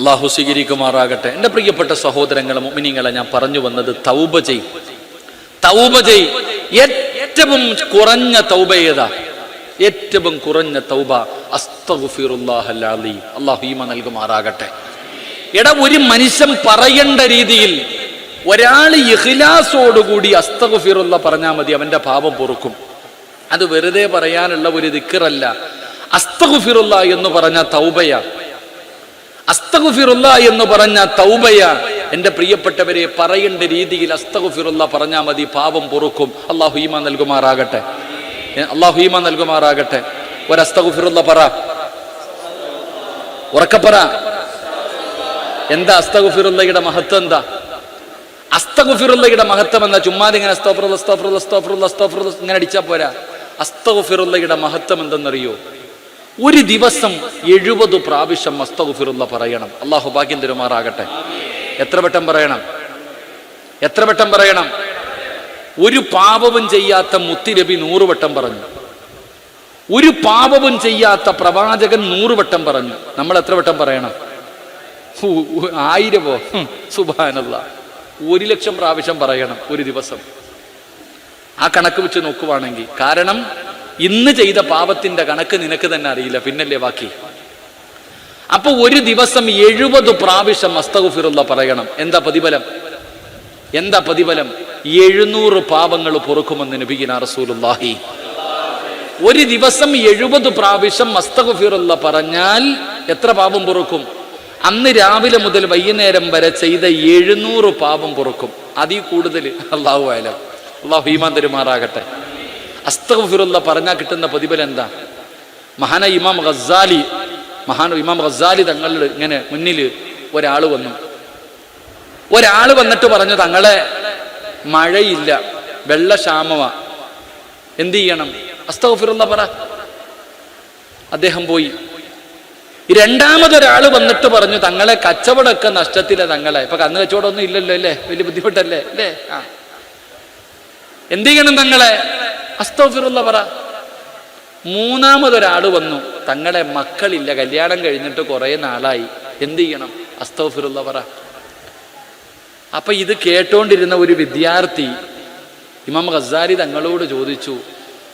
അള്ളാഹു സ്വീകരിക്കുമാറാകട്ടെ. എന്റെ പ്രിയപ്പെട്ട സഹോദരങ്ങളെ മിനിങ്ങളെ ഞാൻ പറഞ്ഞു വന്നത് തൗബ ചെയ് തൗബ ഏറ്റവും കുറഞ്ഞ തൗബ ഏതാ? ഏറ്റവും കുറഞ്ഞ തൗബ ഈമ നൽകുമാറാകട്ടെ. എടാ ഒരു മനുഷ്യൻ പറയേണ്ട രീതിയിൽ ഒരാൾ ഇഹ്ലാസോടുകൂടി അസ്തഗുഫിറുള്ള പറഞ്ഞാൽ മതി അവന്റെ പാപം പൊറുക്കും. അത് വെറുതെ പറയാനുള്ള ഒരു ദിക്കറല്ല. അസ്തഗുഫിറുള്ള എന്ന് പറഞ്ഞ തൗബയ. അസ്തഗുഫിറുള്ള എന്ന് പറഞ്ഞ തൗബയ എന്റെ പ്രിയപ്പെട്ടവരെ പറയേണ്ട രീതിയിൽ അസ്തകുഫിറുല്ല പറഞ്ഞാൽ മതി പാപം പൊറുക്കും. അള്ളാഹു ഈമ നൽകുമാറാകട്ടെ. അള്ളാഹു നൽകുമാറാകട്ടെ. ഒരു അസ്തഗുഫിറുള്ള പറ. ഉറക്കപ്പറ എന്താ അസ്തകുഫിറുള്ളയുടെ മഹത്വം എന്താ? അസ്തകുഫിറുള്ളയുടെ മഹത്വം എന്താ? ചുമ്മാതെ ഇങ്ങനെ അസ്തോഫറുള്ള അസ്തോഫറുള്ള അസ്തോഫറുള്ള അസ്തോഫറുള്ള ഇങ്ങനെ അടിച്ചാൽ പോരാ. അസ്തകുഫിറുള്ളയുടെ മഹത്വം എന്തെന്നറിയോ? ഒരു ദിവസം എഴുപത് പ്രാവശ്യം മസ്തകുഫിറുള്ള പറയണം. അള്ളാഹു ഭാഗ്യം തരുമാറാകട്ടെ. എത്ര വട്ടം പറയണം? എത്ര വട്ടം പറയണം? ഒരു പാപവും ചെയ്യാത്ത മുത്തിരബി നൂറ് വട്ടം പറഞ്ഞു. ഒരു പാപവും ചെയ്യാത്ത പ്രവാചകൻ നൂറ് വട്ടം പറഞ്ഞു. നമ്മൾ എത്ര വട്ടം പറയണം? ആയിരമോ സുബാനല്ല ഒരു ലക്ഷം പ്രാവശ്യം പറയണം ഒരു ദിവസം. ആ കണക്ക് വെച്ച് നോക്കുവാണെങ്കിൽ കാരണം ഇന്ന് ചെയ്ത പാപത്തിന്റെ കണക്ക് നിനക്ക് തന്നെ അറിയില്ല. പിന്നല്ലേ ബാക്കി? അപ്പൊ ഒരു ദിവസം എഴുപത് പ്രാവശ്യം അസ്തഗുഫിറുള്ള പറയണം. എന്താ പ്രതിഫലം? എന്താ പ്രതിഫലം? എഴുന്നൂറ് പാപങ്ങൾ പൊറുക്കുമെന്ന് നബിഗിന റസൂലുള്ളാഹി. ഒരു ദിവസം എഴുപത് പ്രാവശ്യം അസ്തകുഫിറുള്ള പറഞ്ഞാൽ എത്ര പാപം പൊറുക്കും? അന്ന് രാവിലെ മുതൽ വൈകുന്നേരം വരെ ചെയ്ത എഴുന്നൂറ് പാപം പൊറുക്കും. അതിൽ കൂടുതൽ. അള്ളാഹു ആയാലും അള്ളാഹു ഈമാൻ തരുമാറാകട്ടെ. അസ്തഗുഫിറുള്ള പറഞ്ഞാൽ കിട്ടുന്ന പ്രതിഫലം എന്താ? മഹാന ഇമാം ഗസാലി മഹാൻ ഇമാം ഗസാലി തങ്ങളുടെ ഇങ്ങനെ മുന്നിൽ ഒരാൾ വന്നു. ഒരാൾ വന്നിട്ട് പറഞ്ഞു തങ്ങളെ മഴയില്ല വെള്ളക്ഷാമവ എന്ത് ചെയ്യണം? അസ്തഫിറുള്ള പറ. അദ്ദേഹം പോയി. രണ്ടാമതൊരാൾ വന്നിട്ട് പറഞ്ഞു തങ്ങളെ കച്ചവടമൊക്കെ നഷ്ടത്തില്ല തങ്ങളെ. ഇപ്പൊ കന്ന് കച്ചവടമൊന്നും ഇല്ലല്ലോ അല്ലേ? വലിയ ബുദ്ധിമുട്ടല്ലേ? അല്ലേ? ആ. എന്ത് ചെയ്യണം തങ്ങളെ? അസ്തഗഫിറുള്ള പറ. മൂന്നാമതൊരാൾ വന്നു. തങ്ങളെ മക്കളില്ല. കല്യാണം കഴിഞ്ഞിട്ട് കുറേ നാളായി. എന്ത് ചെയ്യണം? അസ്തോഫിറുള്ള പറ. അപ്പൊ ഇത് കേട്ടോണ്ടിരുന്ന ഒരു വിദ്യാർത്ഥി ഇമാം ഖസാരി തങ്ങളോട് ചോദിച്ചു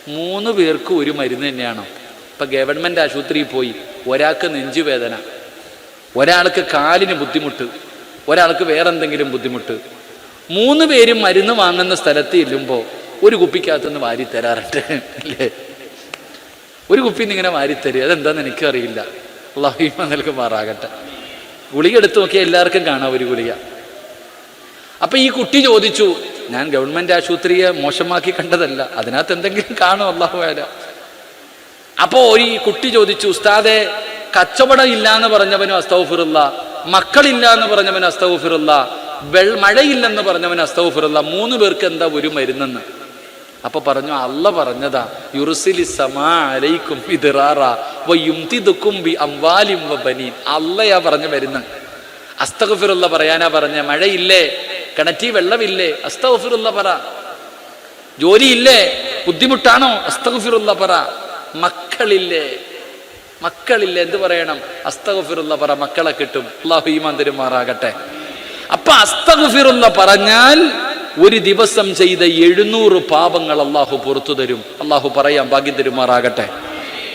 മൂന്ന് പേർക്ക് ഒരു മരുന്ന് തന്നെയാണ്? ഇപ്പൊ ഗവൺമെന്റ് ആശുപത്രിയിൽ പോയി. ഒരാൾക്ക് നെഞ്ചുവേദന ഒരാൾക്ക് കാലിന് ബുദ്ധിമുട്ട് ഒരാൾക്ക് വേറെന്തെങ്കിലും ബുദ്ധിമുട്ട്. മൂന്ന് പേരും മരുന്ന് വാങ്ങുന്ന സ്ഥലത്ത് ചെല്ലുമ്പോൾ ഒരു കുപ്പിക്കകത്തുനിന്ന് വാരി തരാറുണ്ട് അല്ലേ? ഒരു കുപ്പിന്ന് ഇങ്ങനെ വാരി തരും അതെന്താന്ന് എനിക്കറിയില്ല. അള്ളാഹിമ നൽകുമാറാകട്ടെ ഗുളിക എടുത്തു നോക്കിയാൽ എല്ലാവർക്കും കാണാം ഒരു ഗുളിക. അപ്പൊ ഈ കുട്ടി ചോദിച്ചു ഞാൻ ഗവൺമെന്റ് ആശുപത്രിയെ മോശമാക്കി കണ്ടതല്ല. അതിനകത്ത് എന്തെങ്കിലും കാണും അള്ളാഹു ആല? അപ്പോ ഈ കുട്ടി ചോദിച്ചു ഉസ്താദെ കച്ചവടം ഇല്ല എന്ന് പറഞ്ഞവനും അസ്തൗഫിറുള്ള മക്കളില്ല എന്ന് പറഞ്ഞവന് അസ്തൗഫിറുള്ള വെൾ മഴയില്ലെന്ന് പറഞ്ഞവന് അസ്തൗഫിറുള്ള മൂന്ന് പേർക്ക് എന്താ ഒരു മരുന്നെന്ന്? അപ്പൊ പറഞ്ഞു അല്ല പറഞ്ഞതാ യുറുസിലി സമാ അലൈക്കും വയുംതിദുക്കും അല്ലയാ പറഞ്ഞു വരുന്ന. അസ്തഗഫിറുള്ള പറയാനാ പറഞ്ഞ മഴയില്ലേ കിണറ്റി വെള്ളമില്ലേ അസ്തഗഫിറുള്ള പറ. ജോലിയില്ലേ ബുദ്ധിമുട്ടാണോ അസ്തഗഫിറുള്ള പറ. മക്കളില്ലേ മക്കളില്ലേ എന്ത് പറയണം? അസ്തഗഫിറുള്ള പറ മക്കളെ കിട്ടും. അള്ളാഹു ഈമാൻ തരുമാറാകട്ടെ. അപ്പൊ അസ്തഗഫിറുള്ള പറഞ്ഞാൽ ഒരു ദിവസം ചെയ്ത എഴുന്നൂറ് പാപങ്ങൾ അള്ളാഹു പുറത്തു തരും. അള്ളാഹു പറയാം ഭാഗ്യം തരുമാറാകട്ടെ.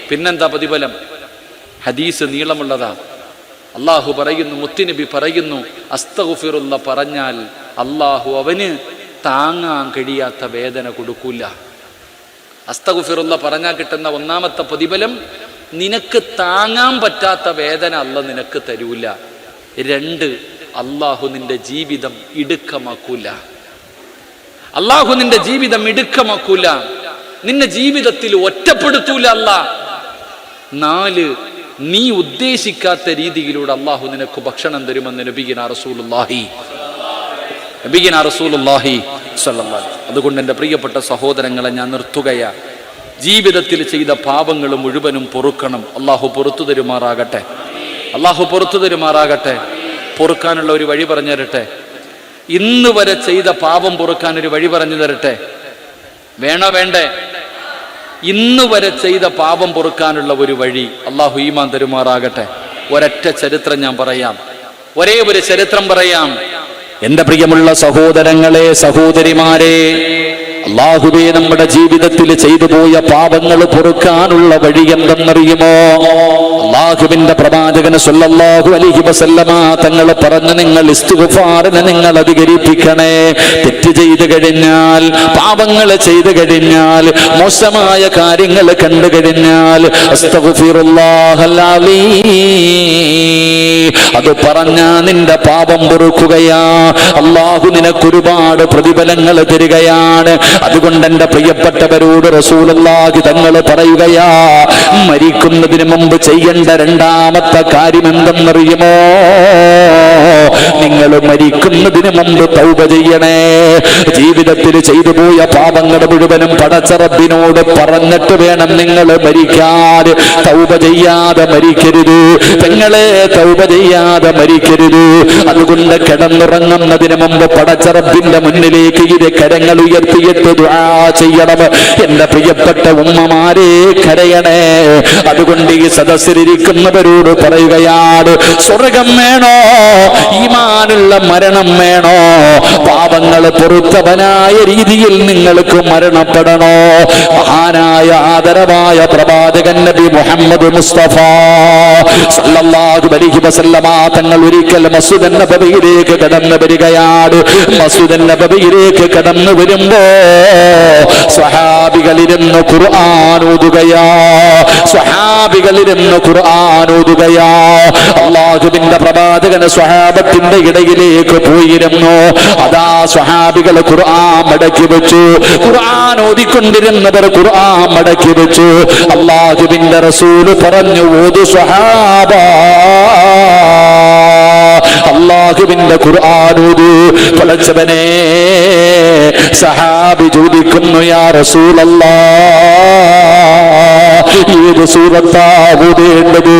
പിന്നെന്താ പ്രതിഫലം? ഹദീസ് നീളമുള്ളതാ. അള്ളാഹു പറയുന്നു മുത്തുനബി പറയുന്നു അസ്തഗുഫിറുള്ള പറഞ്ഞാൽ അള്ളാഹു അവന് താങ്ങാൻ കഴിയാത്ത വേദന കൊടുക്കൂല. അസ്തഗുഫിറുള്ള പറഞ്ഞാൽ കിട്ടുന്ന ഒന്നാമത്തെ പ്രതിഫലം നിനക്ക് താങ്ങാൻ പറ്റാത്ത വേദന അല്ല നിനക്ക് തരൂല. രണ്ട് അള്ളാഹു നിന്റെ ജീവിതം ഇടുക്കമാക്കൂല. അള്ളാഹു നിന്റെ ജീവിതം ഇടുക്കമാക്കൂല നിന്റെ ജീവിതത്തിൽ ഒറ്റപ്പെടുത്തൂല അല്ല. നാല് നീ ഉദ്ദേശിക്കാത്ത രീതിയിലൂടെ അള്ളാഹു നിനക്ക് ഭക്ഷണം തരുമെന്ന് നബിഗിന സ്വല്ലല്ലാഹി അതുകൊണ്ട് എന്റെ പ്രിയപ്പെട്ട സഹോദരങ്ങളെ ഞാൻ നിർത്തുകയാ. ജീവിതത്തിൽ ചെയ്ത പാപങ്ങൾ മുഴുവനും പൊറുക്കണം. അള്ളാഹു പൊറത്തു തരുമാറാകട്ടെ. അള്ളാഹു പൊറത്തു തരുമാറാകട്ടെ. പൊറുക്കാനുള്ള ഒരു വഴി പറഞ്ഞു തരട്ടെ ഇന്ന് വരെ ചെയ്ത പാപം പൊറുക്കാൻ ഒരു വഴി പറഞ്ഞു തരട്ടെ? വേണോ വേണ്ടേ? ഇന്ന് വരെ ചെയ്ത പാപം പൊറുക്കാനുള്ള ഒരു വഴി അള്ളാഹു ഈമാൻ തരുമാറാകട്ടെ. ഒരൊറ്റ ചരിത്രം ഞാൻ പറയാം. ഒരേ ഒരു ചരിത്രം പറയാം. എന്റെ പ്രിയമുള്ള സഹോദരങ്ങളെ സഹോദരിമാരെ അള്ളാഹുബേ നമ്മുടെ ജീവിതത്തിൽ ചെയ്തു പോയ പാപങ്ങൾ പൊറുക്കാനുള്ള വഴി എന്തെന്നറിയുമോ? അള്ളാഹുവിന്റെ പ്രവാചകന് സല്ലല്ലാഹു അലൈഹി വസല്ലമ തങ്ങൾ പറഞ്ഞു നിങ്ങൾ ഇസ്തുഫാറിനെ നിങ്ങൾ അധികരിപ്പിക്കണേ. തെറ്റ് ചെയ്തു കഴിഞ്ഞാൽ പാപങ്ങൾ ചെയ്തു കഴിഞ്ഞാൽ മോശമായ കാര്യങ്ങൾ കണ്ടു കഴിഞ്ഞാൽ. അത് പറഞ്ഞാ നിന്റെ പാപം പൊറുക്കുകയാ. അള്ളാഹു നിനക്കൊരുപാട് പ്രതിഫലങ്ങൾ തരികയാണ്. അതുകൊണ്ട് എന്റെ പ്രിയപ്പെട്ടവരോട് റസൂലല്ലാഹി തങ്ങൾ പറയുകയാ മരിക്കുന്നതിന് മുമ്പ് ചെയ്യേണ്ട രണ്ടാമത്തെ കാര്യം എന്തെന്നറിയുമോ? നിങ്ങൾ മരിക്കുന്നതിന് മുമ്പ് തൗബ ചെയ്യണേ. ജീവിതത്തിൽ ചെയ്തു പോയ പാപങ്ങൾ മുഴുവനും പടച്ചറബിനോട് പറഞ്ഞിട്ട് വേണം നിങ്ങൾ മരിക്കാൻ. തൗപ ചെയ്യാതെ മരിക്കരുത്. നിങ്ങളെ തൗപ ചെയ്യാതെ മരിക്കരുത്. അതുകൊണ്ട് കിടന്നുറങ്ങുന്നതിന് മുമ്പ് പടച്ചറബിന്റെ മുന്നിലേക്ക് ഇത് കരങ്ങൾ ഉയർത്തിയിട്ട് ദുആ ചെയ്യണം. എന്റെ പ്രിയപ്പെട്ട ഉമ്മമാരെ കരയണേ. അതുകൊണ്ട് ഈ സദസ്സിലിരിക്കുന്നവരോട് പറയുകയാണ് സ്വർഗം വേണോ? ഈമാനുള്ള മരണം വേണോ? പാപങ്ങൾ പൊറുത്തവനായ രീതിയിൽ നിങ്ങൾക്ക് മരണപ്പെടണോ? മഹാനായ ആദരവായ പ്രവാചകൻ നബി മുഹമ്മദ് മുസ്തഫ സല്ലല്ലാഹു അലൈഹി വസല്ലമ തങ്ങൾ ഒരിക്കൽ മസ്ജിദ് നബവിയിലേക്ക് കടന്നു വരികയാണ്. മസ്ജിദ് നബവിയിലേക്ക് കടന്നു വരുമ്പോ സ്വഹാബികളിരുന്ന് ഖുർആൻ ഓതുകയാ. സ്വഹാബികളിരുന്ന് ഖുർആൻ ഓതുകയാ. അള്ളാഹുവിന്റെ പ്രവാചകന് സ്വഹാബത്തിന്റെ ഇടയിലേക്ക് പോയിരുന്നു. അതാ സ്വഹാബികൾ ഖുർആൻ മടക്കി വെച്ചു. ഖുർആൻ ഓതിക്കൊണ്ടിരുന്നവർ ഖുർആൻ മടക്കി വെച്ചു. അള്ളാഹുവിന്റെ റസൂൽ പറഞ്ഞു ഓതു സ്വഹാബ. അള്ളാഹുവിന്റെ ഖുർആാനൂത് പടച്ചവനെ സഹാബി ചോദിക്കുന്നു യാ റസൂലല്ലാ. ഏത് സൂറത്താ ഓതേണ്ടത്?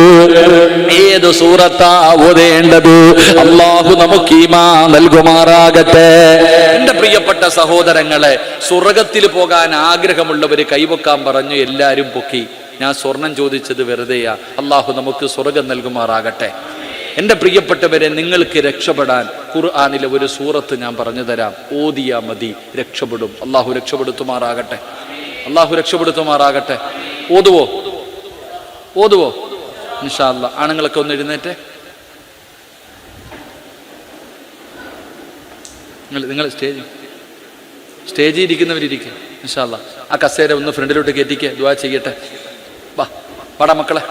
ഏത് സൂറത്താ ഓതേണ്ടത്? അള്ളാഹു നമുക്ക് ഈമാ നൽകുമാറാകട്ടെ. എന്റെ പ്രിയപ്പെട്ട സഹോദരങ്ങളെ സ്വർഗത്തിൽ പോകാൻ ആഗ്രഹമുള്ളവർ കൈവക്കാൻ പറഞ്ഞു എല്ലാരും പൊക്കി. ഞാൻ സ്വർണം ചോദിച്ചത് വെറുതെയാ. അള്ളാഹു നമുക്ക് സ്വർഗം നൽകുമാറാകട്ടെ. എന്റെ പ്രിയപ്പെട്ടവരെ നിങ്ങൾക്ക് രക്ഷപ്പെടാൻ ഖുർആാനിലെ ഒരു സൂറത്ത് ഞാൻ പറഞ്ഞു തരാം. ഓതിയാ മതി. രക്ഷപ്പെടും. അള്ളാഹു രക്ഷപ്പെടുത്തുമാറാകട്ടെ. അള്ളാഹു രക്ഷപ്പെടുത്തുമാറാകട്ടെ. ഓതുവോ? ഓതുവോ? ഇൻഷാ അല്ലാ ആണുങ്ങളൊക്കെ ഒന്ന് എഴുന്നേറ്റേ. നിങ്ങൾ നിങ്ങൾ സ്റ്റേജ് സ്റ്റേജിൽ ഇരിക്കുന്നവരിയ്ക്കുക നിഷാല്ല ആ കസേര ഒന്ന് ഫ്രണ്ടിലോട്ട് കയറ്റിക്കുക ദുവാ ചെയ്യട്ടെ. വാ വാടാ മക്കളെ.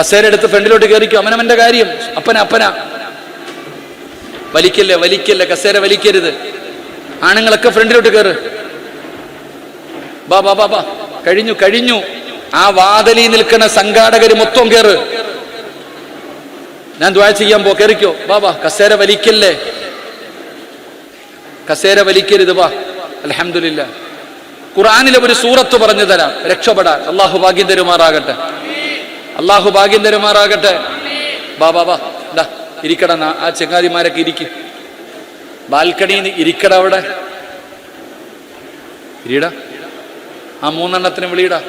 കസേര എടുത്ത് ഫ്രണ്ടിലോട്ട് കയറിക്കോ അവനവന്റെ കാര്യം. അപ്പന അപ്പന. വലിക്കല്ലേ വലിക്കല്ലേ കസേര വലിക്കരുത്. ആണുങ്ങളൊക്കെ ഫ്രണ്ടിലോട്ട് കയറ്. ബാ ബാ ബാ ബാ കഴിഞ്ഞു കഴിഞ്ഞു. ആ വാതലി നിൽക്കുന്ന സംഘാടകർ മൊത്തം കയറ് ഞാൻ ദ്വാ ചെയ്യാൻ പോ കയറിക്കോ ബാ ബാ കസേര വലിക്കല്ലേ? കസേര വലിക്കരുത് വാ. അലഹമില്ല ഖുറാനിലെ ഒരു സൂറത്ത് പറഞ്ഞു തരാം. രക്ഷപ്പെടാൻ. അള്ളാഹു ഭാഗ്യം തരുമാറാകട്ടെ. അള്ളാഹു ഭാഗ്യം തരുമാറാകട്ടെ. ബാ ബാ വാ. ഇരിക്കട ആ ചെങ്ങാതിമാരൊക്കെ ഇരിക്കും. ബാൽക്കണിയിൽ ഇരിക്കട അവിടെ. ഇരിയട. ആ മൂന്നെണ്ണത്തിന് വിളിയിടാ.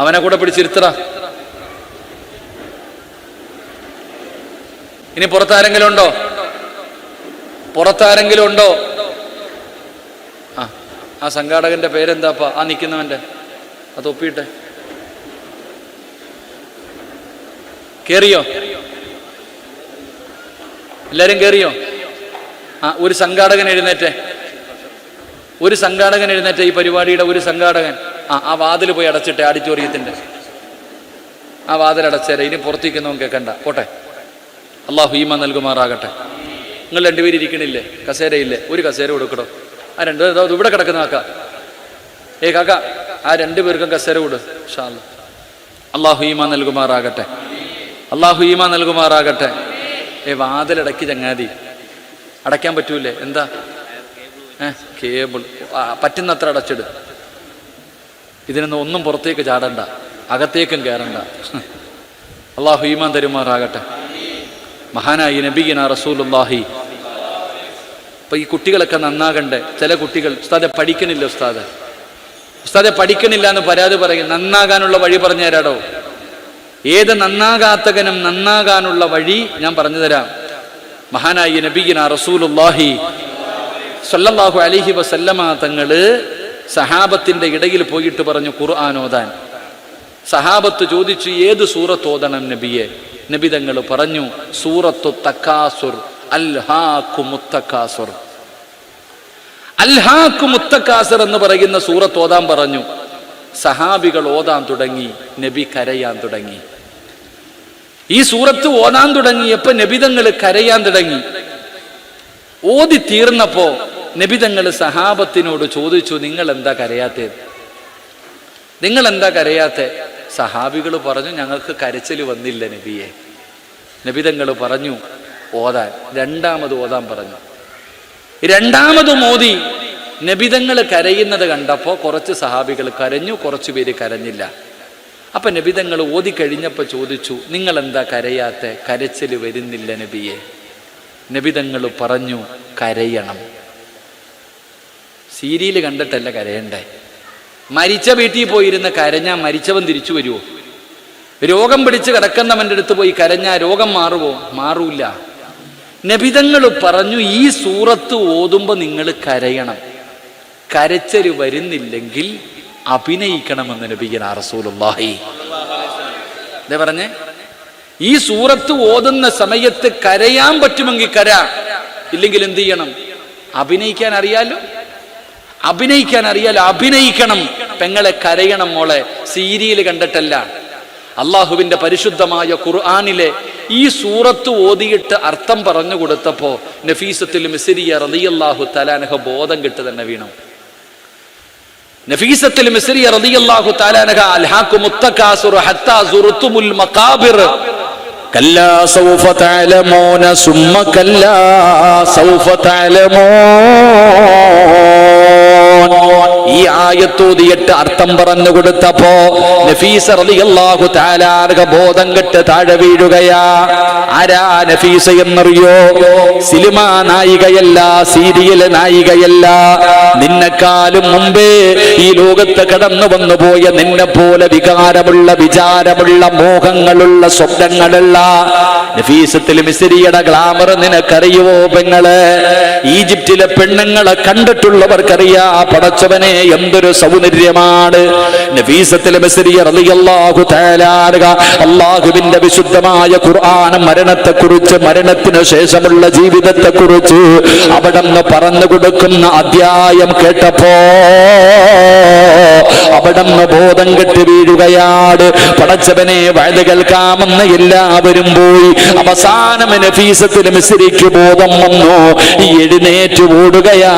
അവനെ കൂടെ പിടിച്ചിരുത്തട. ഇനി പുറത്താരെങ്കിലും ഉണ്ടോ? പുറത്താരെങ്കിലും ഉണ്ടോ? ആ ആ സംഘാടകന്റെ പേരെന്താപ്പാ? ആ നിൽക്കുന്നവന്റെ അത് ഒപ്പിയിട്ടെ. കേറിയോ? എല്ലാരും കേറിയോ? ആ ഒരു സംഘാടകൻ എഴുന്നേറ്റേ. ഒരു സംഘാടകൻ എഴുന്നേറ്റ ഈ പരിപാടിയുടെ ഒരു സംഘാടകൻ. ആ ആ വാതിൽ പോയി അടച്ചിട്ടെ ഓഡിറ്റോറിയത്തിന്റെ ആ വാതിൽ അടച്ചേരെ ഇനി പുറത്തേക്ക് പുറത്തേക്കൊന്നും കേൾക്കണ്ട പോട്ടെ. അള്ളാഹു ഈമ നൽകുമാറാകട്ടെ. നിങ്ങൾ രണ്ടുപേരും ഇരിക്കണില്ലേ? കസേരയില്ലേ? ഒരു കസേര കൊടുക്കടോ. ആ രണ്ട് ഇവിടെ കിടക്കുന്ന കാക്ക. ഏ കാക്ക ആ രണ്ടു പേർക്കും കസേര കൊടു ഷാല്ല അള്ളാഹു ഈമ നൽകുമാറാകട്ടെ. അള്ളാഹു ഈമ നൽകുമാറാകട്ടെ. ഏ വാതിലടക്കി ചങ്ങാതി. അടയ്ക്കാൻ പറ്റൂലേ? എന്താ? ഏ കേബിൾ. പറ്റുന്നത്ര അടച്ചിട്. ഇതിനൊന്നും ഒന്നും പുറത്തേക്ക് ചാടണ്ട. അകത്തേക്കും കയറണ്ട. അള്ളാഹു ഈമാൻ തരുമാറാകട്ടെ. മഹാനായി നബീന റസൂലുല്ലാഹി അപ്പൊ ഈ കുട്ടികളൊക്കെ നന്നാകണ്ടേ? ചില കുട്ടികൾ ഉസ്താദെ പഠിക്കണില്ല ഉസ്താദ്. ഉസ്താദെ പഠിക്കണില്ല എന്ന് പരാതി പറയും. നന്നാകാനുള്ള വഴി പറഞ്ഞു തരാടോ ഏത് നന്നാകാത്തകനും നന്നാകാനുള്ള വഴി ഞാൻ പറഞ്ഞു തരാം. മഹാനായി നബീന റസൂലുല്ലാഹി സല്ലല്ലാഹു അലിഹി വസല്ലമ തങ്ങൾ സഹാബത്തിന്റെ ഇടയിൽ പോയിട്ട് പറഞ്ഞു ഖുർആാനോദാൻ സഹാബത്ത് ചോദിച്ചു ഏത് സൂറത്ത് ഓതണം നബിയെ? നബി തങ്ങൾ പറഞ്ഞു സൂറത്തു തക്കാസുർ അൽഹാക്കുമുത്തക്കാസുർ അൽഹാക്കുമുത്തക്കാസർ എന്ന് പറയുന്ന സൂറത്ത് ഓതാൻ പറഞ്ഞു. സഹാബികൾ ഓതാൻ തുടങ്ങി നബി കരയാൻ തുടങ്ങി. ഈ സൂറത്ത് ഓതാൻ തുടങ്ങിയപ്പോ നബിതങ്ങൾ കരയാൻ തുടങ്ങി. ഓതി തീർന്നപ്പോ നബിതങ്ങൾ സഹാബത്തിനോട് ചോദിച്ചു നിങ്ങൾ എന്താ കരയാത്തത് നിങ്ങൾ എന്താ കരയാത്തെ? സഹാബികൾ പറഞ്ഞു ഞങ്ങൾക്ക് കരച്ചിൽ വന്നില്ല നബിയെ. നബിതങ്ങൾ പറഞ്ഞു ഓതാൻ. രണ്ടാമത് ഓതാൻ പറഞ്ഞു. രണ്ടാമത് മോദി നബിതങ്ങൾ കരയുന്നത് കണ്ടപ്പോൾ കുറച്ച് സഹാബികൾ കരഞ്ഞു കുറച്ചു പേര് കരഞ്ഞില്ല. അപ്പൊ നബിതങ്ങൾ ഓതി കഴിഞ്ഞപ്പോൾ ചോദിച്ചു നിങ്ങൾ എന്താ കരയാത്തെ? കരച്ചിൽ വരുന്നില്ല നബിയെ. നബിതങ്ങൾ പറഞ്ഞു കരയണം. സീരിയൽ കണ്ടിട്ടല്ല കരയണ്ടേ? മരിച്ച വീട്ടിൽ പോയിരുന്ന കരഞ്ഞാൽ മരിച്ചവൻ തിരിച്ചു വരുമോ രോഗം പിടിച്ച് കിടക്കുന്നവന്റെ അടുത്ത് പോയി കരഞ്ഞാൽ രോഗം മാറുമോ മാറൂല. നബിതങ്ങൾ പറഞ്ഞു ഈ സൂറത്ത് ഓതുമ്പോൾ നിങ്ങൾ കരയണം. കരച്ചൽ വരുന്നില്ലെങ്കിൽ അഭിനയിക്കണമെന്ന് നബിഗന റസൂലുള്ളാഹി. അതെ പറഞ്ഞേ? ഈ സൂറത്ത് ഓതുന്ന സമയത്ത് കരയാൻ പറ്റുമെങ്കിൽ കര. ഇല്ലെങ്കിൽ എന്ത് ചെയ്യണം? അഭിനയിക്കാൻ അറിയാലോ? അഭിനയിക്കാൻ അറിയാലോ? അഭിനയിക്കണം. പെങ്ങളെ കരയണം മോളെ. സീരിയൽ കണ്ടിട്ടല്ല. അള്ളാഹുവിന്റെ പരിശുദ്ധമായ ഖുർആാനിലെ ഈ സൂറത്ത് ഓതിയിട്ട് അർത്ഥം പറഞ്ഞു കൊടുത്തപ്പോ നഫീസത്തിൽ മിസിരിയ റളിയല്ലാഹു തലാനഹ ബോധം കിട്ടു തന്നെ വീണു. نفيسة المصرية رضي الله تعالى عنها الحاكم التكاسر حتى زرتم المقابر. كلا سوف تعلمون ثم كلا سوف تعلمون. ഈ ആയത്തോതിയിട്ട് അർത്ഥം പറഞ്ഞു കൊടുത്തപ്പോ നഫീസ റളിയല്ലാഹു തആലാർക ബോധം കെട്ട് താഴെ വീഴുകയാ. ആരാ നഫീസ എന്നറിയോ? സിനിമ നായികയല്ല സീരിയൽ നായികയല്ല. നിന്നെക്കാളും മുമ്പേ ഈ ലോകത്ത് കടന്നു വന്നു പോയ നിന്നെ പോലെ വികാരമുള്ള വിചാരമുള്ള മോഹങ്ങളുള്ള സ്വപ്നങ്ങളുള്ള നഫീസത്തിൽ മിസിരിയുടെ ഗ്ലാമർ നിനക്കറിയുവോ പെങ്ങൾ? ഈജിപ്തിലെ പെണ്ണുങ്ങളെ കണ്ടിട്ടുള്ളവർക്കറിയാ പടച്ചവനെ. എന്തൊരു സൗന്ദര്യമാണ്. അള്ളാഹുവിന്റെ വിശുദ്ധമായ ഖുർആൻ മരണത്തെക്കുറിച്ച് മരണത്തിന് ശേഷമുള്ള ജീവിതത്തെക്കുറിച്ച് അവിടെന്ന് പറഞ്ഞു കൊടുക്കുന്ന അധ്യായം കേട്ടപ്പോ അവിടെന്ന് ബോധം കെട്ടി വീഴുകയാണ്. പടച്ചവനെ വയത് കേൾക്കാമെന്ന് എല്ലാവരും പോയി. അവസാനം നഫീസത്തിന് മിസ്രിക്ക് ബോധം വന്നു. എഴുന്നേറ്റ് ഓടുകയാ.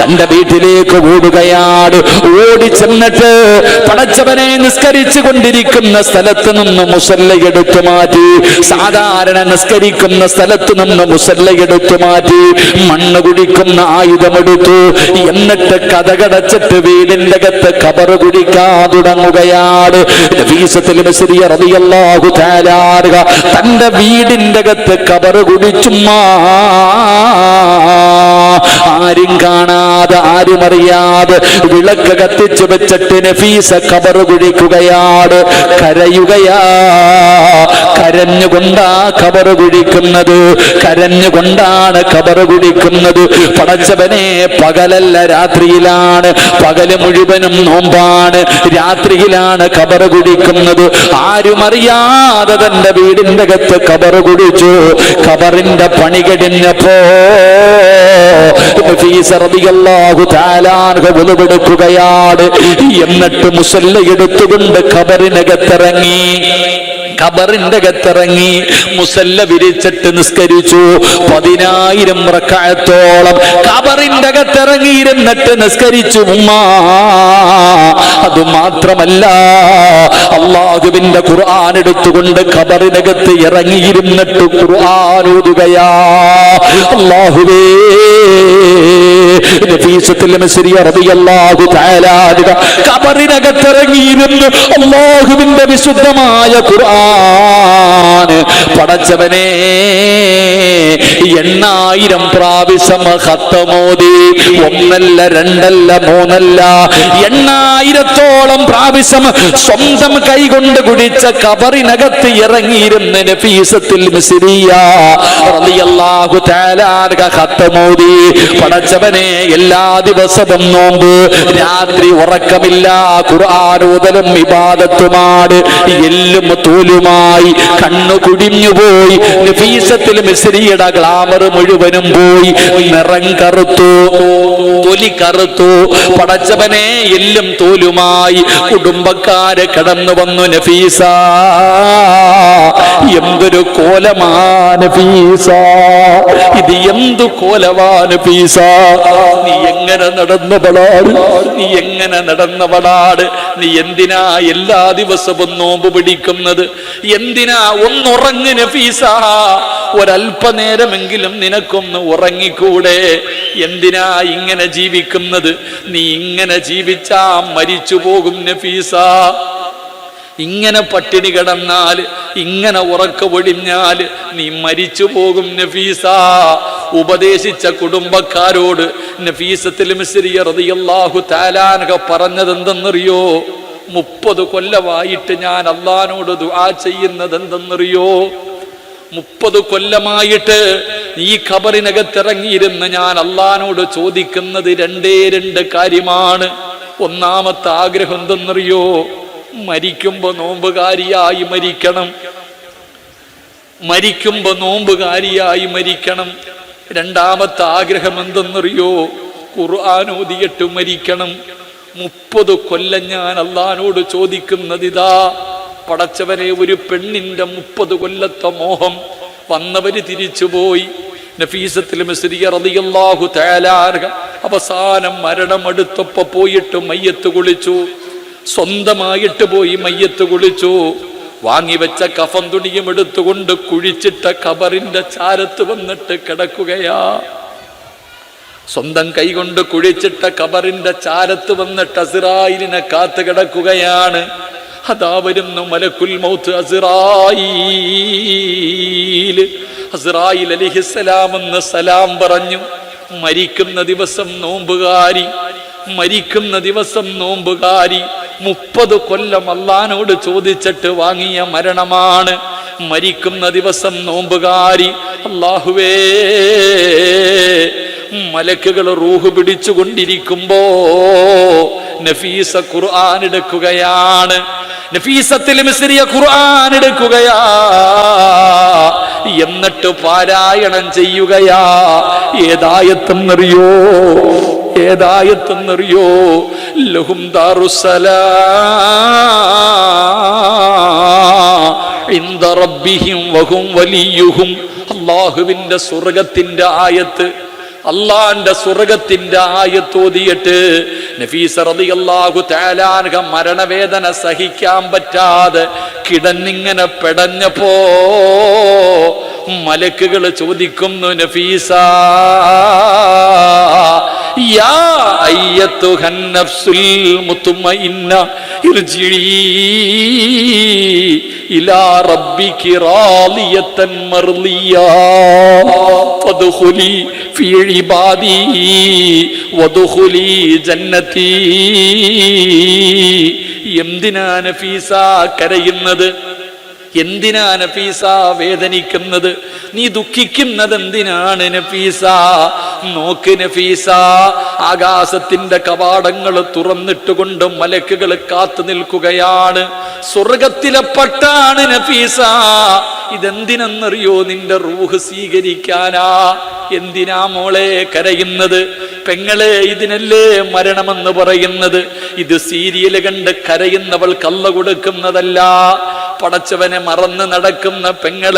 തന്റെ വീട്ടിലേക്ക് ഓടുകയാണ് ഓടി ചെന്നിട്ട് പടച്ചവനെ നിസ്കരിച്ചു കൊണ്ടിരിക്കുന്ന സ്ഥലത്ത് നിന്ന് മുസല്ല എടുത്തു മാറ്റി. സാധാരണ നിസ്കരിക്കുന്ന സ്ഥലത്ത് നിന്ന് മുസല്ല എടുത്തു മാറ്റി. മണ്ണ് കുടിക്കുന്ന ആയുധമെടുത്തു. എന്നിട്ട് കഥകടച്ചിട്ട് വീടിന്റെ അകത്ത് കബറ് കുടിക്കാൻ തുടങ്ങുകയാണ് തന്റെ വീടിന്റെ അകത്ത് കബറ് കുടിച്ചുമ്മാ ആരും കാണാതെ ആരും അറിയാതെ വിളക്ക് കത്തിച്ചു വെച്ചിട്ട് നഫീസ കബർ കുഴിക്കുകയാണ്. കരയുകയാ. കരഞ്ഞുകൊണ്ടാ കബർ കുഴിക്കുന്നത്. കരഞ്ഞുകൊണ്ടാണ് കബർ കുഴിക്കുന്നത്. പടച്ചവനെ പകലല്ല രാത്രിയിലാണ്. പകൽ മുഴുവനും നോമ്പാണ്. രാത്രിയിലാണ് കബർ കുടിക്കുന്നത് ആരും അറിയാതെ തന്റെ വീടിന്റെ അകത്ത് കബർ കുടിച്ചു കബറിന്റെ പണി കഴിഞ്ഞപ്പോ വെളുവെടുക്കുകയാണ് എന്നിട്ട് മുസല്ല എടുത്തുകൊണ്ട് ഖബറിനകത്തിറങ്ങി. ഖബറിന്റെ അകത്തിറങ്ങി മുസല്ല വിരിച്ചിട്ട് നിസ്കരിച്ചു. പതിനായിരം റക്കായത്തോളം ഖബറിന്റെ അകത്തിറങ്ങിയിരുന്നിട്ട് നിസ്കരിച്ചു. ഉമ്മാ അത് മാത്രമല്ല അള്ളാഹുവിന്റെ ഖുർആൻ എടുത്തുകൊണ്ട് ഖബറിനകത്ത് ഇറങ്ങിയിരുന്നിട്ട് ഖുർആൻ ഓതുകയാ. അള്ളാഹുവേ ഖബറിനകത്തിറങ്ങിയിരുന്നു അള്ളാഹുവിന്റെ വിശുദ്ധമായ ഖുർആൻ. പടച്ചവനെ എണ്ണായിരം പ്രാവശ്യം ഹത്തമോദി ഒന്നല്ല രണ്ടല്ല മൂന്നല്ല. എണ്ണായിരത്തോളം പ്രാവശ്യം സ്വന്തം കൈകൊണ്ട് കുടിച്ച കബറിനകത്ത് ഇറങ്ങിയിരുന്ന അൻഹ ഖത്തമോദി പടച്ചവനെ എല്ലാ ദിവസവും നോമ്പ് രാത്രി ഉറക്കമില്ല ഖുർആാനോദലും വിവാദത്തുമാട് എല്ലും തോലുമായി കണ്ണു കുടിഞ്ഞുപോയി. നഫീസത്തിൽ മിസ്രിയുടെ ഗ്ലാമർ മുഴുവനും പോയി. നിറം കറുത്തു തൊലി കറുത്തു. പടച്ചവനെ എല്ലും തോലുമായി കുടുംബക്കാരെ കടന്നു വന്നു നഫീസ. എന്തൊരു കോലമാണ് ഫീസ ഇത് എന്തു കോലമാണ് ഫീസ നീ എങ്ങനെ നടന്നവളാട് നീ എങ്ങനെ നടന്നവളാട് നീ എന്തിനാ എല്ലാ ദിവസവും നോമ്പ് പിടിക്കുന്നത്? എന്തിനാ ഒന്നുറങ്ങ് നഫീസ ഒരല്പനേരമെങ്കിലും നിനക്കൊന്ന് ഉറങ്ങിക്കൂടെ? എന്തിനാ ഇങ്ങനെ ജീവിക്കുന്നത്? നീ ഇങ്ങനെ ജീവിച്ചാ മരിച്ചു പോകും നഫീസ. ഇങ്ങനെ പട്ടിണി കിടന്നാൽ ഇങ്ങനെ ഉറക്ക ഒടിഞ്ഞാൽ നീ മരിച്ചു പോകും നഫീസ. ഉപദേശിച്ച കുടുംബക്കാരോട് നഫീസത്തിൽ താലാനക പറഞ്ഞത് എന്തെന്നറിയോ മുപ്പത് കൊല്ലമായിട്ട് ഞാൻ അള്ളഹാനോട് ദുആ ചെയ്യുന്നത് എന്തെന്നറിയോ മുപ്പത് കൊല്ലമായിട്ട് ഈ ഖബറിനകത്തിറങ്ങിയിരുന്ന് ഞാൻ അള്ളഹാനോട് ചോദിക്കുന്നത് രണ്ടേ രണ്ട് കാര്യമാണ്. ഒന്നാമത്തെ ആഗ്രഹം എന്തെന്നറിയോ? മരിക്കുമ്പോ നോമ്പുകാരിയായി മരിക്കണം. മരിക്കുമ്പോ നോമ്പുകാരിയായി മരിക്കണം. രണ്ടാമത്തെ ആഗ്രഹം എന്തെന്നറിയോ? ഖുർആൻ ഓതിയിട്ട് മരിക്കണം. മുപ്പത് കൊല്ലം ഞാൻ അള്ളഹാനോട് ചോദിക്കുന്നതിതാ പടച്ചവനെ ഒരു പെണ്ണിന്റെ മുപ്പത് കൊല്ലത്തെ മോഹം വന്നവര് തിരിച്ചുപോയി. നഫീസത്തിൽ റളിയല്ലാഹു തആല അവസാനം പോയിട്ട് മയ്യത്ത് കുളിച്ചു. സ്വന്തമായിട്ട് പോയി മയ്യത്ത് കുളിച്ചു. വാങ്ങിവെച്ച കഫം തുണിയും എടുത്തുകൊണ്ട് കുഴിച്ചിട്ട കബറിന്റെ ചാരത്ത് വന്നിട്ട് കിടക്കുകയാ. സ്വന്തം കൈകൊണ്ട് കുഴിച്ചിട്ട കബറിന്റെ ചാരത്ത് വന്നിട്ട് അസിറായിലിനെ കാത്തു കിടക്കുകയാണ്. അതാ വരുന്നു മലക്കുൽ മൗത്ത് അസിറായിൽ. അസിറായിൽ അലിഹിസലാം എന്ന് സലാം പറഞ്ഞു. മരിക്കുന്ന ദിവസം നോമ്പുകാരി മരിക്കുന്ന ദിവസം നോമ്പുകാരി മുപ്പത് കൊല്ലം അള്ളഹാനോട് ചോദിച്ചിട്ട് വാങ്ങിയ മരണമാണ്. മരിക്കുന്ന ദിവസം നോമ്പുകാരി അള്ളാഹുവേ മലക്കുകൾ റൂഹ് പിടിച്ചുകൊണ്ടിരിക്കുമ്പോ നഫീസ ഖുർആൻ എടുക്കുകയാണ്. നഫീസത്തിൽ മിസ്രിയ ഖുർആൻ എടുക്കുകയാ. എന്നിട്ട് പാരായണം ചെയ്യുകയാ. ഏതായത്തെന്നറിയോ? ഏതായത്തെന്നറിയോ? ലഹും വഹും വലിയുഹും. അള്ളാഹുവിന്റെ സ്വർഗത്തിന്റെ ആയത്ത് അള്ളാന്റെ സ്വർഗത്തിന്റെ ആയത്തോതിയിട്ട് നഫീസ അള്ളാഹു തേലാനക മരണവേദന സഹിക്കാൻ പറ്റാതെ കിടന്നിങ്ങനെ പെടഞ്ഞപ്പോ മലക്കുകൾ ചോദിക്കുന്നു നഫീസ യാ അയ്യത്തുഹൻ നഫ്സുൽ മുത്മഇന്ന ഇർജിഇ ഇലാ റബ്ബികി റാളിയത്തൻ മർളിയാ ഫദ്ഖുലി ഫീ ഇബാദി വദ്ഖുലി ജന്നതി എന്തിനാ നഫീസ കരയുന്നത്? എന്തിനാ നഫീസ വേദനിക്കുന്നത്? നീ ദുഃഖിക്കുന്നത് എന്തിനാണ് നഫീസ? നോക്ക് നഫീസ ആകാശത്തിന്റെ കവാടങ്ങൾ തുറന്നിട്ടുകൊണ്ട് മലക്കുകൾ കാത്തു നിൽക്കുകയാണ്. സ്വർഗത്തിലെ പട്ടാണ് നഫീസ. ഇതെന്തിനെന്നറിയോ നിന്റെ റൂഹ് സ്വീകരിക്കാനാ? എന്തിനാ മോളെ കരയുന്നത്? പെങ്ങളെ ഇതിനല്ലേ മരണമെന്ന് പറയുന്നത്? ഇത് സീരിയൽ കണ്ട് കരയുന്നവൾ കള്ള കൊടുക്കുന്നതല്ല. പടച്ചവനെ മറന്ന് നടക്കുന്ന പെങ്ങൾ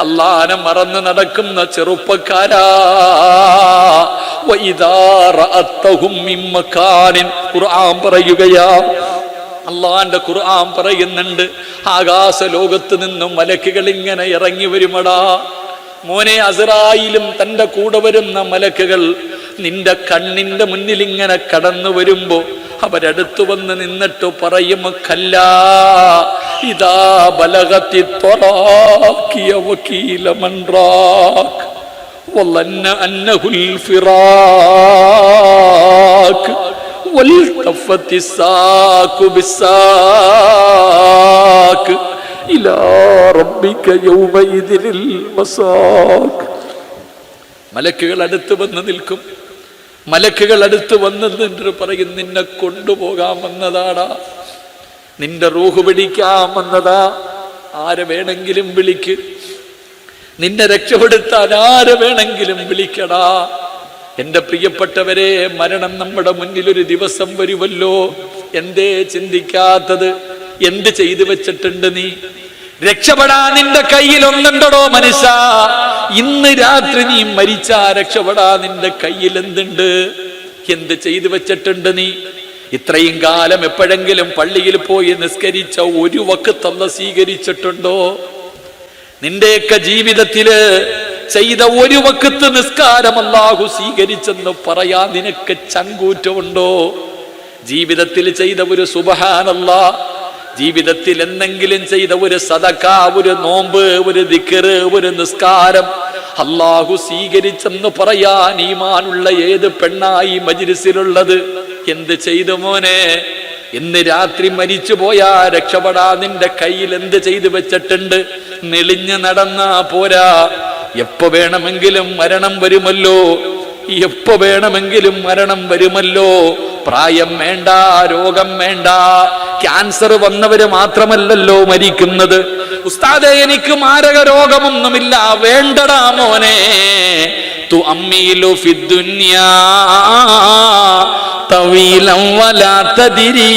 അള്ളാനെ മറന്ന് നടക്കുന്ന ചെറുപ്പക്കാരാ. ഖുർആൻ പറയുകയാ. അള്ളാന്റെ ഖുർആൻ പറയുന്നുണ്ട്. ആകാശ ലോകത്ത് നിന്നും മലക്കുകൾ ഇങ്ങനെ ഇറങ്ങി വരുമടാ. മോനെ അസറായിലും തന്റെ കൂടെ വരുന്ന മലക്കുകൾ നിന്റെ കണ്ണിന്റെ മുന്നിൽ ഇങ്ങനെ കടന്നു വരുമ്പോ അവരടുത്തു വന്ന് നിന്നിട്ട് പറയും കല്ല ഇതാ ബലകത്തി തൊറാക്കിയ വക്കീല മൺറാക്ക് മലക്കുകൾ അടുത്ത് വന്ന് നിൽക്കും. മലക്കുകൾ അടുത്ത് വന്ന് നിന്നിട്ട് പറയും നിന്നെ കൊണ്ടുപോകാൻ വന്നതാടാ. നിന്റെ റൂഹ് പിടിക്കാൻ വന്നതാ. ആരെ വേണമെങ്കിലും വിളിക്ക്. നിന്നെ രക്ഷപ്പെടുത്താൻ ആരെ വേണമെങ്കിലും വിളിക്കടാ. എന്റെ പ്രിയപ്പെട്ടവരെ മരണം നമ്മുടെ മുന്നിൽ ഒരു ദിവസം വരുമല്ലോ. എന്തേ ചിന്തിക്കാത്തത്? എന്ത് ചെയ്തു വെച്ചിട്ടുണ്ട് നീ? രക്ഷപ്പെടാൻ നിന്റെ കയ്യിൽ ഒന്നുണ്ടടോ മനുഷ്യ. ഇന്ന് രാത്രി നീ മരിച്ചാ രക്ഷപ്പെടാ നിന്റെ കയ്യിൽ എന്തുണ്ട് എന്ത് ചെയ്തു വെച്ചിട്ടുണ്ട് നീ? ഇത്രയും കാലം എപ്പോഴെങ്കിലും പള്ളിയിൽ പോയി നിസ്കരിച്ച ഒരു തന്ന സ്വീകരിച്ചിട്ടുണ്ടോ? നിന്റെയൊക്കെ ജീവിതത്തിൽ ചെയ്ത ഒരു വക്കത്ത് നിസ്കാരം അല്ലാഹു സ്വീകരിച്ചെന്ന് പറയാ നിനക്ക് ചങ്കൂറ്റമുണ്ടോ? ജീവിതത്തിൽ ചെയ്ത ഒരു സുബഹാനല്ല ജീവിതത്തിൽ എന്തെങ്കിലും ചെയ്ത ഒരു സദക്ക ഒരു നോമ്പ് ഒരു ദിക്കറ് ഒരു നിസ്കാരം അള്ളാഹു സ്വീകരിച്ചെന്ന് പറയാൻ ഈമാനുള്ള ഏത് പെണ്ണായി മജിരിസിലുള്ളത് എന്ത് ചെയ്തു മോനെ? ഇന്ന് രാത്രി മരിച്ചു പോയാ രക്ഷപ്പെടാ നിന്റെ കയ്യിൽ എന്ത് ചെയ്തു വെച്ചിട്ടുണ്ട്? നെളിഞ്ഞു നടന്നാ പോരാ. എപ്പോ വേണമെങ്കിലും മരണം വരുമല്ലോ. എപ്പോ വേണമെങ്കിലും മരണം വരുമല്ലോ? പ്രായം വേണ്ട രോഗം വേണ്ട. ക്യാൻസർ വന്നവര് മാത്രമല്ലല്ലോ മരിക്കുന്നത്. ഉസ്താദെ എനിക്ക് മാരക രോഗമൊന്നുമില്ല. വേണ്ടടാ മോനെ. തു അമ്മീലു ഫിദ്ദുന്യാ തവീലം വലാത്തതിരീ.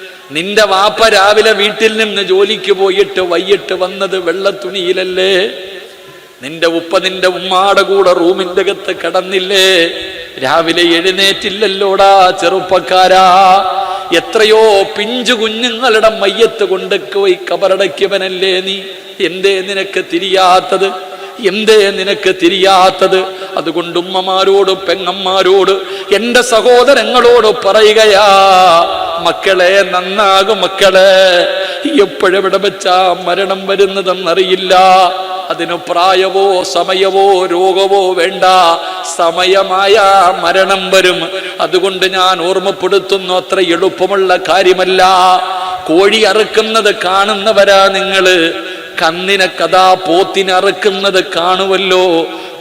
നിന്റെ വാപ്പ രാവിലെ വീട്ടിൽ നിന്ന് ജോലിക്ക് പോയിട്ട് വൈകിട്ട് വന്നത് വെള്ളത്തുണിയിലല്ലേ? നിന്റെ ഉപ്പ നിന്റെ ഉമ്മാടെ കൂടെ റൂമിന്റെ അകത്ത് കടന്നില്ലേ? രാവിലെ എഴുന്നേറ്റില്ലല്ലോടാ ചെറുപ്പക്കാരാ. എത്രയോ പിഞ്ചു കുഞ്ഞുങ്ങളുടെ മയ്യത്ത് കൊണ്ടുപോയി കബറടക്കിയവനല്ലേ നീ? എന്തേ നിനക്ക് തിരിയാത്തത്? എന്തേ നിനക്ക് തിരിയാത്തത്? അതുകൊണ്ട് ഉമ്മമാരോട് പെങ്ങന്മാരോട് എന്റെ സഹോദരങ്ങളോട് പറയുകയാ. മക്കളെ നന്നാകും മക്കളെ. എപ്പോഴെവിടെ വെച്ചാ മരണം വരുന്നതെന്നറിയില്ല. അതിനു പ്രായമോ സമയമോ രോഗമോ വേണ്ട. സമയമായ മരണം വരും. അതുകൊണ്ട് ഞാൻ ഓർമ്മപ്പെടുത്തുന്നു അത്ര എളുപ്പമുള്ള കാര്യമല്ല. കോഴി അറുക്കുന്നത് കാണുന്നവരാ നിങ്ങൾ. കന്നിനെ കഥാ പോത്തിനെ അറുക്കുന്നത് കാണുമല്ലോ.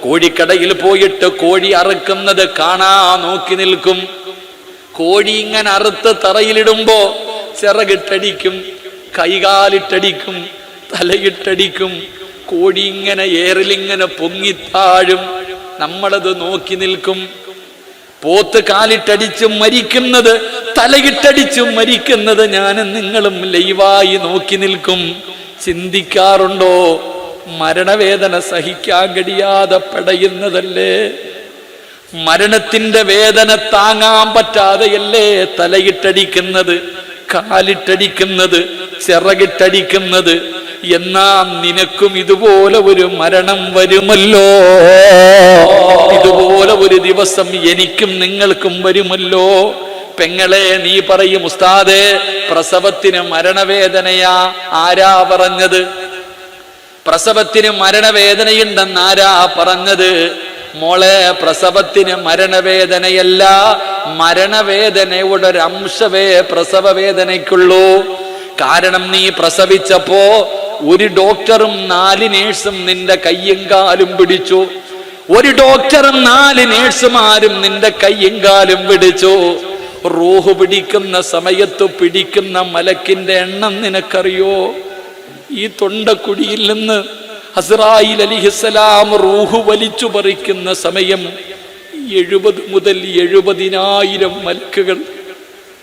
കോഴിക്കടയിൽ പോയിട്ട് കോഴി അറുക്കുന്നത് കാണാ നോക്കി നിൽക്കും. കോഴി ഇങ്ങനെ അറുത്ത് തറയിലിടുമ്പോ ചിറകിട്ടടിക്കും കൈകാലിട്ടടിക്കും തലയിട്ടടിക്കും. കോഴി ഇങ്ങനെ ഏറിലിങ്ങനെ പൊങ്ങിത്താഴും. നമ്മളത് നോക്കി നിൽക്കും. പോത്ത് കാലിട്ടടിച്ചും മരിക്കുന്നത് തലയിട്ടടിച്ചും മരിക്കുന്നത് ഞാനും നിങ്ങളും ലൈവായി നോക്കി നിൽക്കും. ചിന്തിക്കാറുണ്ടോ? മരണവേദന സഹിക്കാൻ കഴിയാതെ പടയുന്നതല്ലേ? മരണത്തിന്റെ വേദന താങ്ങാൻ പറ്റാതെയല്ലേ തലയിട്ടടിക്കുന്നത് കാലിട്ടടിക്കുന്നത് ചിറകിട്ടടിക്കുന്നത്? എന്നാ നിനക്കും ഇതുപോലെ ഒരു മരണം വരുമല്ലോ? ഇതുപോലെ ഒരു ദിവസം എനിക്കും നിങ്ങൾക്കും വരുമല്ലോ? പെങ്ങളെ നീ പറയും ഉസ്താദേ പ്രസവത്തിന് മരണവേദനയാ. ആരാ പറഞ്ഞത്? പ്രസവത്തിന് മരണവേദനയുണ്ടെന്നാരാ പറഞ്ഞത്? മോളെ പ്രസവത്തിന് മരണവേദനയല്ല മരണവേദനയുടെ ഒരു അംശവേ പ്രസവ വേദനയ്ക്കുള്ളൂ കാരണം നീ പ്രസവിച്ചപ്പോ ഒരു ഡോക്ടറും നാല് നേഴ്സും നിന്റെ കയ്യും കാലും പിടിച്ചു. ഒരു ഡോക്ടറും നാല് നേഴ്സുമാരും നിന്റെ കയ്യും കാലും പിടിച്ചു. റൂഹ് പിടിക്കുന്ന സമയത്ത് പിടിക്കുന്ന മലക്കിന്റെ എണ്ണം നിനക്കറിയോ? ഈ തൊണ്ടക്കുടിയിൽ നിന്ന് ഹസ്രായിൽ അലിഹിസ്സലാം റൂഹ് വലിച്ചു പറിക്കുന്ന സമയം എഴുപത് മുതൽ എഴുപതിനായിരം മലക്കുകൾ